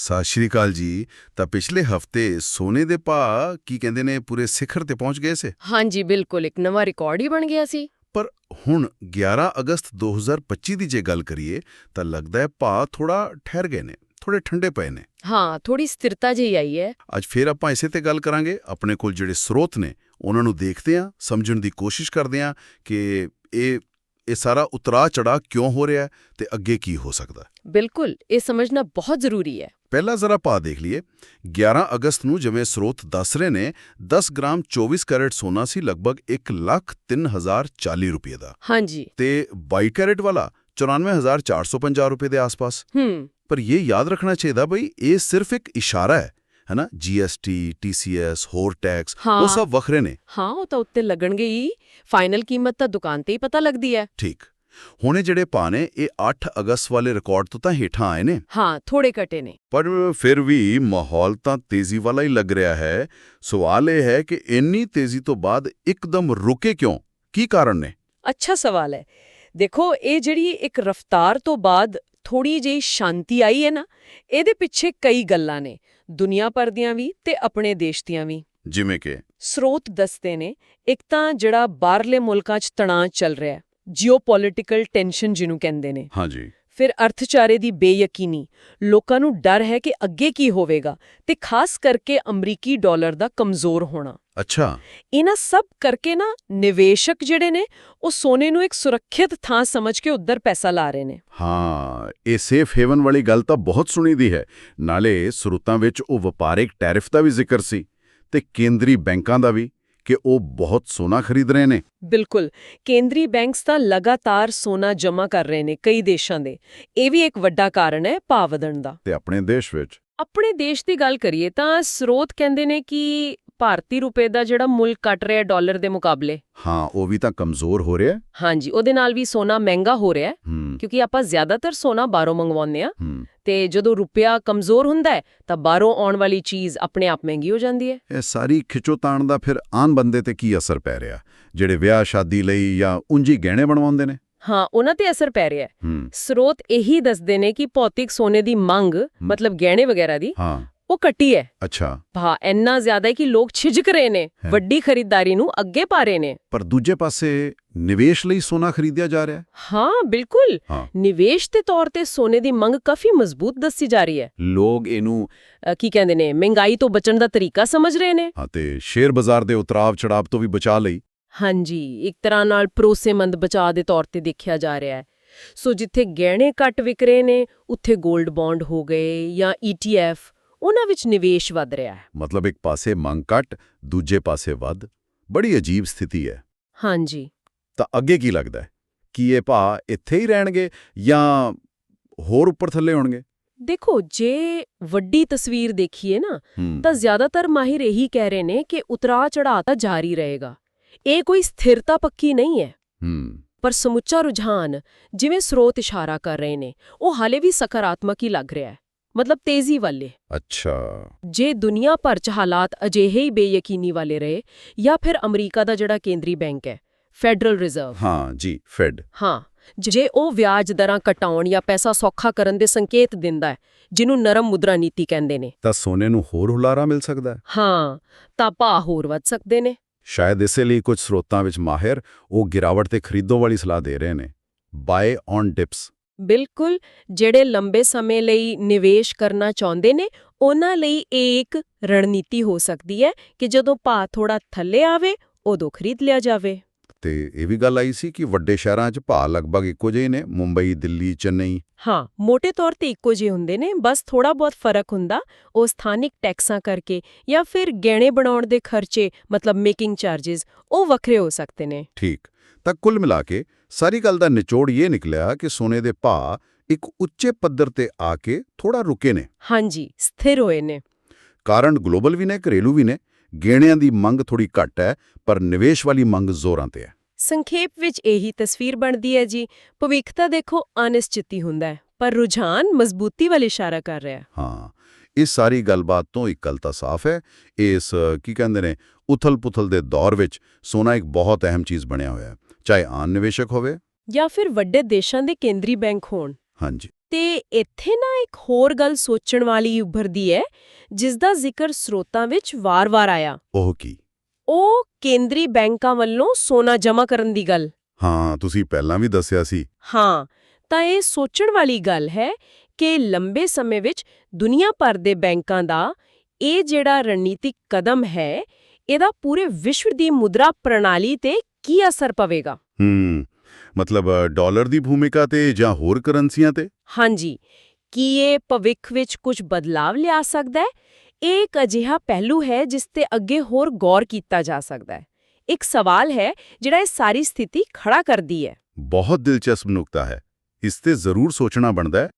ਸਤਿ ਸ਼੍ਰੀ ਅਕਾਲ ਜੀ। ਤਾਂ ਪਿਛਲੇ ਹਫ਼ਤੇ ਸੋਨੇ ਦੇ ਭਾਅ ਕੀ ਕਹਿੰਦੇ ਨੇ ਪੂਰੇ ਸਿਖਰ ਤੇ ਪਹੁੰਚ ਗਏ ਸੇ? ਹਾਂਜੀ ਬਿਲਕੁਲ ਇੱਕ ਨਵਾਂ ਰਿਕਾਰਡ ਹੀ ਬਣ ਗਿਆ ਸੀ। ਪਰ ਹੁਣ 11 ਅਗਸਤ 2025 ਦੀ ਜੇ ਗੱਲ ਕਰੀਏ ਤਾਂ ਲੱਗਦਾ ਹੈ ਭਾਅ ਥੋੜਾ ਠਹਿਰ ਗਏ ਨੇ ਥੋੜੇ ਠੰਡੇ ਪਏ ਨੇ। ਹਾਂ ਥੋੜੀ ਸਥਿਰਤਾ ਜਿਹੀ ਆਈ ਹੈ। ਅੱਜ ਫੇਰ ਆਪਾਂ ਇਸੇ ਤੇ ਗੱਲ ਕਰਾਂਗੇ। ਆਪਣੇ ਕੋਲ ਜਿਹੜੇ ਸਰੋਤ ਨੇ ਉਹਨਾਂ ਨੂੰ ਦੇਖਦੇ ਹਾਂ ਸਮਝਣ ਦੀ ਕੋਸ਼ਿਸ਼ ਕਰਦੇ ਹਾਂ ਕਿ ਇਹ ਇਹ ਸਾਰਾ ਉਤਰਾ ਚੜਾ ਕਿਉਂ ਹੋ ਰਿਹਾ ਹੈ ਤੇ ਅੱਗੇ ਕੀ ਹੋ ਸਕਦਾ ਬਿਲਕੁਲ ਇਹ ਸਮਝਣਾ ਬਹੁਤ ਜ਼ਰੂਰੀ ਹੈ। ਪਹਿਲਾ ਜ਼ਰਾ ਪਾ ਦੇਖ ਲਈਏ। 11 ਅਗਸਤ ਨੂੰ ਜਿਵੇਂ ਸਰੋਤ ਦੱਸ ਰਹੇ ਨੇ 10 ਗ੍ਰਾਮ 24 ਕੈਰਟ ਸੋਨਾ ਸੀ ਲਗਭਗ 1 ਲੱਖ 3040 ਰੁਪਏ ਦਾ। ਹਾਂਜੀ। ਤੇ 22 ਕੈਰਟ ਵਾਲਾ 94450 ਰੁਪਏ ਦੇ ਆਸ-ਪਾਸ। ਹੂੰ। ਪਰ ਇਹ ਯਾਦ ਰੱਖਣਾ ਚਾਹੀਦਾ ਬਈ ਇਹ ਸਿਰਫ ਇੱਕ ਇਸ਼ਾਰਾ ਹੈ। ਹੈਨਾ? ਜੀਐਸਟੀ ਟੀਸੀਐਸ ਹੋਰ ਟੈਕਸ। ਉਹ ਸਭ ਵੱਖਰੇ ਨੇ। ਹਾਂ ਉਹ ਤਾਂ ਉੱਤੇ ਲੱਗਣਗੇ ਹੀ। ਫਾਈਨਲ ਕੀਮਤ ਤਾਂ ਦੁਕਾਨ ਤੇ ਹੀ ਪਤਾ ਲੱਗਦੀ ਹੈ। ਠੀਕ। ਹੁਣੇ ਜਿਹੜੇ ਭਾਅ ਨੇ ਇਹ 8 ਅਗਸਤ ਵਾਲੇ ਰਿਕਾਰਡ ਤੋਂ ਤਾਂ ਹੇਠਾਂ ਆਏ ਨੇ। ਹਾਂ ਥੋੜੇ ਘਟੇ ਨੇ। ਪਰ ਫਿਰ ਵੀ ਮਾਹੌਲ ਤਾਂ ਤੇਜ਼ੀ ਵਾਲਾ ਹੀ ਲੱਗ ਰਿਹਾ ਹੈ। ਸਵਾਲ ਇਹ ਹੈ ਕਿ ਇੰਨੀ ਤੇਜ਼ੀ ਤੋਂ ਬਾਅਦ ਇੱਕਦਮ ਰੁਕੇ ਕਿਉਂ? ਕੀ ਕਾਰਨ ਨੇ? ਅੱਛਾ ਸਵਾਲ ਹੈ। ਦੇਖੋ ਇਹ ਜਿਹੜੀ ਇੱਕ ਰਫ਼ਤਾਰ ਤੋਂ ਬਾਅਦ ਥੋੜੀ ਜਿਹੀ ਸ਼ਾਂਤੀ ਆਈ ਹੈ ਨਾ ਇਹਦੇ ਪਿੱਛੇ ਕਈ ਗੱਲਾਂ ਨੇ ਦੁਨੀਆ ਭਰ ਦੀਆਂ ਵੀ ਤੇ ਆਪਣੇ ਦੇਸ਼ ਦੀਆਂ ਵੀ। ਜਿਵੇਂ ਕਿ? ਸਰੋਤ ਦੱਸਦੇ ਨੇ ਇੱਕ ਤਾਂ ਜਿਹੜਾ ਬਾਹਰਲੇ ਮੁਲਕਾਂ 'ਚ ਤਣਾਅ ਚੱਲ ਰਿਹਾ ਹੈ ਜੀਓਪੋਲਿਟੀਕਲ ਟੈਂਸ਼ਨ ਜਿਹਨੂੰ ਕਹਿੰਦੇ ਨੇ। ਹਾਂਜੀ। ਫਿਰ ਅਰਥਚਾਰੇ ਦੀ ਬੇਯਕੀਨੀ। ਲੋਕਾਂ ਨੂੰ ਡਰ ਹੈ ਕਿ ਅੱਗੇ ਕੀ ਹੋਵੇਗਾ ਤੇ ਖਾਸ ਕਰਕੇ ਅਮਰੀਕੀ ਡਾਲਰ ਦਾ ਕਮਜ਼ੋਰ ਹੋਣਾ। ਅੱਛਾ। ਇਹਨਾਂ ਸਭ ਕਰਕੇ ਨਾ ਨਿਵੇਸ਼ਕ ਜਿਹੜੇ ਨੇ ਉਹ ਸੋਨੇ ਨੂੰ ਇੱਕ ਸੁਰੱਖਿਅਤ ਥਾਂ ਸਮਝ ਕੇ ਉੱਧਰ ਪੈਸਾ ਲਾ ਰਹੇ ਨੇ। ਹਾਂ ਇਹ ਸੇਫ ਹੇਵਨ ਵਾਲੀ ਗੱਲ ਤਾਂ ਬਹੁਤ ਸੁਣੀ ਦੀ ਹੈ। ਨਾਲੇ ਸਰੋਤਾਂ ਵਿੱਚ ਉਹ ਵਪਾਰਿਕ ਟੈਰਿਫ ਦਾ ਵੀ ਜ਼ਿਕਰ ਸੀ ਤੇ ਕੇਂਦਰੀ ਬੈਂਕਾਂ ਦਾ ਵੀ। ਕਿ ਉਹ ਬਹੁਤ ਸੋਨਾ ਖਰੀਦ ਰਹੇ ਨੇ। ਬਿਲਕੁਲ। ਕੇਂਦਰੀ ਬੈਂਕਸ ਤਾਂ ਲਗਾਤਾਰ ਸੋਨਾ ਜਮ੍ਹਾਂ ਕਰ ਰਹੇ ਨੇ ਕਈ ਦੇਸ਼ਾਂ ਦੇ। ਇਹ ਵੀ ਇੱਕ ਵੱਡਾ ਕਾਰਨ ਹੈ ਭਾਅ ਵਧਣ ਦਾ। ਤੇ ਆਪਣੇ ਦੇਸ਼ ਵਿੱਚ। ਆਪਣੇ ਦੇਸ਼ ਦੀ ਗੱਲ ਕਰੀਏ ਤਾਂ ਸਰੋਤ ਕਹਿੰਦੇ ਨੇ ਕਿ ਭਾਰਤੀ ਰੁਪਏ ਦਾ ਜਿਹੜਾ ਮੁੱਲ ਘਟ ਰਿਹਾ ਡਾਲਰ ਦੇ ਮੁਕਾਬਲੇ। ਹਾਂ ਉਹ ਵੀ ਤਾਂ ਕਮਜ਼ੋਰ ਹੋ ਰਿਹਾ। ਹਾਂਜੀ ਉਹਦੇ ਨਾਲ ਵੀ ਸੋਨਾ ਮਹਿੰਗਾ ਹੋ ਰਿਹਾ। ਕਿਉਂਕਿ ਆਪਾਂ ਜ਼ਿਆਦਾਤਰ ਸੋਨਾ ਬਾਹਰੋਂ ਮੰਗਵਾਉਂਦੇ ਆ ਤੇ ਜਦੋਂ ਰੁਪਿਆ ਕਮਜ਼ੋਰ ਹੁੰਦਾ ਹੈ ਤਾਂ ਬਾਹਰੋਂ ਆਉਣ ਵਾਲੀ ਚੀਜ਼ ਆਪਣੇ ਆਪ ਮਹਿੰਗੀ ਹੋ ਜਾਂਦੀ ਹੈ। ਇਹ ਸਾਰੀ ਖਿਚੋਤਾਣ ਦਾ ਫਿਰ ਆਮ ਬੰਦੇ ਤੇ ਕੀ ਅਸਰ ਪੈ ਰਿਹਾ? ਜਿਹੜੇ ਵਿਆਹ ਸ਼ਾਦੀ ਲਈ ਜਾਂ ਉਂਝੀ ਗਹਿਣੇ ਬਣਵਾਉਂਦੇ ਨੇ? ਹਾਂ ਉਹਨਾਂ ਤੇ ਅਸਰ ਪੈ ਰਿਹਾ ਹੈ। ਸਰੋਤ ਇਹੀ ਦੱਸਦੇ ਨੇ ਕਿ ਭੌਤਿਕ ਸੋਨੇ ਦੀ ਮੰਗ ਮਤਲਬ ਗਹਿਣੇ ਵਗੈਰਾ ਦੀ ਹਾਂ। ਉਹ ਘਟੀ ਹੈ। ਅੱਛਾ। ਭਾ ਇੰਨਾ ਜ਼ਿਆਦਾ ਹੈ ਕਿ ਲੋਕ ਛਿਜਕ ਰਹੇ ਨੇ। ਵੱਡੀ ਖਰੀਦਦਾਰੀ ਨੂੰ ਅੱਗੇ ਪਾ ਰਹੇ ਨੇ। ਪਰ ਦੂਜੇ ਪਾਸੇ ਨਿਵੇਸ਼ ਲਈ ਸੋਨਾ ਖਰੀਦਿਆ ਜਾ ਰਿਹਾ ਹੈ। ਹਾਂ ਬਿਲਕੁਲ। ਨਿਵੇਸ਼ ਦੇ ਤੌਰ ਤੇ ਸੋਨੇ ਦੀ ਮੰਗ ਕਾਫੀ ਮਜ਼ਬੂਤ ਦੱਸੀ ਜਾ ਰਹੀ ਹੈ। ਲੋਕ ਇਹਨੂੰ ਕੀ ਕਹਿੰਦੇ ਨੇ ਮਹਿੰਗਾਈ ਤੋਂ ਬਚਣ ਦਾ ਤਰੀਕਾ ਸਮਝ ਰਹੇ ਨੇ। ਹਾਂ ਤੇ ਸ਼ੇਅਰ ਬਾਜ਼ਾਰ ਦੇ ਉਤਰਾਵ ਚੜਾਵ ਤੋਂ ਵੀ ਬਚਾ ਲਈ। ਹਾਂਜੀ ਇੱਕ ਤਰ੍ਹਾਂ ਨਾਲ ਭਰੋਸੇਮੰਦ ਬਚਾਅ ਦੇ ਤੌਰ ਤੇ ਦੇਖਿਆ ਜਾ ਰਿਹਾ ਹੈ। ਸੋ ਜਿੱਥੇ ਗਹਿਣੇ ਘੱਟ ਵਿਕ ਰਹੇ ਨੇ ਉੱਥੇ 골ਡ ਬੌਂਡ ਹੋ ਗਏ ਜਾਂ ETF ਉਹਨਾਂ ਵਿੱਚ ਨਿਵੇਸ਼ ਵਧ ਰਿਹਾ ਹੈ। ਮਤਲਬ ਇੱਕ ਪਾਸੇ ਮੰਗ ਘਟ ਦੂਜੇ ਪਾਸੇ ਵੱਧ। ਬੜੀ ਅਜੀਬ ਸਥਿਤੀ ਹੈ। ਹਾਂਜੀ। ਤਾਂ ਅੱਗੇ ਕੀ ਲੱਗਦਾ ਹੈ? ਕੀ ਇਹ ਭਾ ਇੱਥੇ ਹੀ ਰਹਿਣਗੇ ਜਾਂ ਹੋਰ ਉੱਪਰ ਥੱਲੇ ਹੋਣਗੇ? ਦੇਖੋ ਜੇ ਵੱਡੀ ਤਸਵੀਰ ਦੇਖੀਏ ਨਾ ਤਾਂ ਜ਼ਿਆਦਾਤਰ ਮਾਹਿਰ ਇਹੀ ਕਹਿ ਰਹੇ ਨੇ ਕਿ ਉਤਰਾਅ ਚੜ੍ਹਾਅ ਤਾਂ ਜਾਰੀ ਰਹੇਗਾ। ਇਹ ਕੋਈ ਸਥਿਰਤਾ ਪੱਕੀ ਨਹੀਂ ਹੈ। ਹੂੰ। ਪਰ ਸਮੁੱਚਾ ਰੁਝਾਨ ਜਿਵੇਂ ਸਰੋਤ ਇਸ਼ਾਰਾ ਕਰ ਰਹੇ ਨੇ ਉਹ ਹਾਲੇ ਵੀ ਸਕਾਰਾਤਮਕ ਹੀ ਲੱਗ ਰਿਹਾ ਹੈ। ਮਤਲਬ ਤੇਜ਼ੀ ਵਾਲੇ। ਅੱਛਾ। ਜੇ ਦੁਨੀਆ ਭਰ 'ਚ ਹਾਲਾਤ ਅਜਿਹੇ ਹੀ ਬੇਯਕੀਨੀ ਵਾਲੇ ਰਹੇ ਜਾਂ ਫਿਰ ਅਮਰੀਕਾ ਦਾ ਜਿਹੜਾ ਕੇਂਦਰੀ ਬੈਂਕ ਹੈ ਫੈਡਰਲ ਰਿਜ਼ਰਵ ਹਾਂ ਜੀ ਫੈਡ ਹਾਂ ਜੇ ਉਹ ਵਿਆਜ ਦਰਾਂ ਘਟਾਉਣ ਜਾਂ ਪੈਸਾ ਸੌਖਾ ਕਰਨ ਦੇ ਸੰਕੇਤ ਦਿੰਦਾ ਹੈ ਜਿਹਨੂੰ ਨਰਮ ਮੁਦਰਾ ਨੀਤੀ ਕਹਿੰਦੇ ਨੇ। ਤਾਂ ਸੋਨੇ ਨੂੰ ਹੋਰ ਹੁਲਾਰਾ ਮਿਲ ਸਕਦਾ ਹੈ। ਹਾਂ ਤਾਂ ਭਾਅ ਹੋਰ ਵੱਧ ਸਕਦੇ ਨੇ। ਸ਼ਾਇਦ ਇਸੇ ਲਈ ਕੁਝ ਸਰੋਤਾਂ ਵਿੱਚ ਮਾਹਿਰ ਉਹ ਗਿਰਾਵਟ ਤੇ ਖਰੀਦੋ ਵਾਲੀ ਸਲਾਹ ਦੇ ਰਹੇ ਨੇ। ਬਾਏ ਔਨ ਡਿਪਸ ਬਿਲਕੁਲ ਜਿਹੜੇ ਲੰਬੇ ਸਮੇਂ ਲਈ ਨਿਵੇਸ਼ ਕਰਨਾ ਚਾਹੁੰਦੇ ਨੇ ਉਹਨਾਂ ਲਈ ਇਹ ਇੱਕ ਰਣਨੀਤੀ ਹੋ ਸਕਦੀ ਹੈ ਕਿ ਜਦੋਂ ਭਾਅ ਥੋੜਾ ਥੱਲੇ ਆਵੇ ਉਦੋਂ ਖਰੀਦ ਲਿਆ ਜਾਵੇ। ਤੇ ਇਹ ਵੀ ਗੱਲ ਆਈ ਸੀ ਕਿ ਵੱਡੇ ਸ਼ਹਿਰਾਂ 'ਚ ਭਾਅ ਲਗਭਗ ਇੱਕੋ ਜਿਹੇ ਨੇ ਮੁੰਬਈ ਦਿੱਲੀ ਚੇਨਈ। ਹਾਂ ਮੋٹے ਤੌਰ ਤੇ ਇੱਕੋ ਜਿਹੇ ਹੁੰਦੇ ਨੇ ਬਸ ਥੋੜਾ ਬਹੁਤ ਫ਼ਰਕ ਹੁੰਦਾ ਉਹ ਸਥਾਨਿਕ ਟੈਕਸਾਂ ਕਰਕੇ ਜਾਂ ਫਿਰ ਗਹਿਣੇ ਬਣਾਉਣ ਦੇ ਖਰਚੇ ਮਤਲਬ ਮੇਕਿੰਗ ਚਾਰजेस ਉਹ ਵੱਖਰੇ ਹੋ ਸਕਦੇ ਨੇ। ਠੀਕ। ਤਾਂ ਕੁੱਲ ਮਿਲਾ ਕੇ ਸਾਰੀ ਗੱਲ ਦਾ ਨਿਚੋੜ ਇਹ ਨਿਕਲਿਆ ਕਿ ਸੋਨੇ ਦੇ ਭਾਅ ਇੱਕ ਉੱਚੇ ਪੱਧਰ ਤੇ ਆ ਕੇ ਥੋੜਾ ਰੁਕੇ ਨੇ। ਹਾਂਜੀ ਸਥਿਰ ਹੋਏ ਨੇ। ਕਾਰਨ ਗਲੋਬਲ ਵੀ ਨੇ ਘਰੇਲੂ ਵੀ ਨੇ। ਗਹਿਣਿਆਂ ਦੀ ਮੰਗ ਥੋੜੀ ਘੱਟ ਹੈ ਪਰ ਨਿਵੇਸ਼ ਵਾਲੀ ਮੰਗ ਜ਼ੋਰਾਂ ਤੇ ਹੈ। ਸੰਖੇਪ ਵਿੱਚ ਇਹੀ ਤਸਵੀਰ ਬਣਦੀ ਹੈ ਜੀ ਭਵਿੱਖ ਤਾਂ ਦੇਖੋ ਅਨਿਸ਼ਚਿਤੀ ਹੁੰਦਾ ਹੈ ਪਰ ਰੁਝਾਨ ਮਜ਼ਬੂਤੀ ਵੱਲ ਇਸ਼ਾਰਾ ਕਰ ਰਿਹਾ ਹੈ। ਹਾਂ ਇਸ ਸਾਰੀ ਗੱਲਬਾਤ ਤੋਂ ਇੱਕ ਗੱਲ ਤਾਂ ਸਾਫ਼ ਹੈ ਇਸ ਕੀ ਕਹਿੰਦੇ ਨੇ ਉਥਲ-ਪੁਥਲ ਦੇ ਦੌਰ ਵਿੱਚ ਸੋਨਾ ਇੱਕ ਬਹੁਤ ਅਹਿਮ ਚੀਜ਼ ਬਣਿਆ ਹੋਇਆ ਹੈ। ਚਾਹੇ ਆਮ ਨਿਵੇਸ਼ਕ ਹੋਵੇ। ਜਾਂ ਫਿਰ ਵੱਡੇ ਦੇਸ਼ਾਂ ਦੇ ਕੇਂਦਰੀ ਬੈਂਕ ਹੋਣ। ਹਾਂਜੀ। ਤੇ ਇੱਥੇ ਨਾ ਇੱਕ ਹੋਰ ਗੱਲ ਸੋਚਣ ਵਾਲੀ ਉੱਭਰਦੀ ਹੈ ਜਿਸ ਦਾ ਜ਼ਿਕਰ ਸਰੋਤਾਂ ਵਿੱਚ ਵਾਰ-ਵਾਰ ਆਇਆ। ਉਹ ਕੀ? ਉਹ ਕੇਂਦਰੀ ਬੈਂਕਾਂ ਵੱਲੋਂ ਸੋਨਾ ਜਮ੍ਹਾਂ ਕਰਨ ਦੀ ਗੱਲ। ਹਾਂ ਤੁਸੀਂ ਪਹਿਲਾਂ ਵੀ ਦੱਸਿਆ ਸੀ। ਹਾਂ ਤਾਂ ਇਹ ਸੋਚਣ ਵਾਲੀ ਗੱਲ ਹੈ ਕਿ ਲੰਬੇ ਸਮੇਂ ਵਿੱਚ ਦੁਨੀਆ ਭਰ ਦੇ ਬੈਂਕਾਂ ਦਾ ਇਹ ਜਿਹੜਾ ਰਣਨੀਤਿਕ ਕਦਮ ਹੈ ਇਹਦਾ ਪੂਰੇ ਵਿਸ਼ਵ ਦੀ ਮੁਦਰਾ ਪ੍ਰਣਾਲੀ ਤੇ ਕੀ ਅਸਰ ਪਵੇਗਾ? ਹੂੰ ਮਤਲਬ ਡਾਲਰ ਦੀ ਭੂਮਿਕਾ ਤੇ ਜਾਂ ਹੋਰ ਕਰੰਸੀਆਂ ਤੇ? ਹਾਂਜੀ ਕੀ ਇਹ ਭਵਿੱਖ ਵਿੱਚ ਕੁਝ ਬਦਲਾਵ ਲਿਆ ਸਕਦਾ ਹੈ? ਇਹ ਇੱਕ ਅਜਿਹਾ ਪਹਿਲੂ ਹੈ ਜਿਸ ਤੇ ਅੱਗੇ ਹੋਰ ਗੌਰ ਕੀਤਾ ਜਾ ਸਕਦਾ ਹੈ। ਇੱਕ ਸਵਾਲ ਹੈ ਜਿਹੜਾ ਇਹ ਸਾਰੀ ਸਥਿਤੀ ਖੜਾ ਕਰਦੀ ਹੈ। ਬਹੁਤ ਦਿਲਚਸਪ ਨੁਕਤਾ ਹੈ। ਇਸ ਤੇ ਜ਼ਰੂਰ ਸੋਚਣਾ ਬਣਦਾ ਹੈ।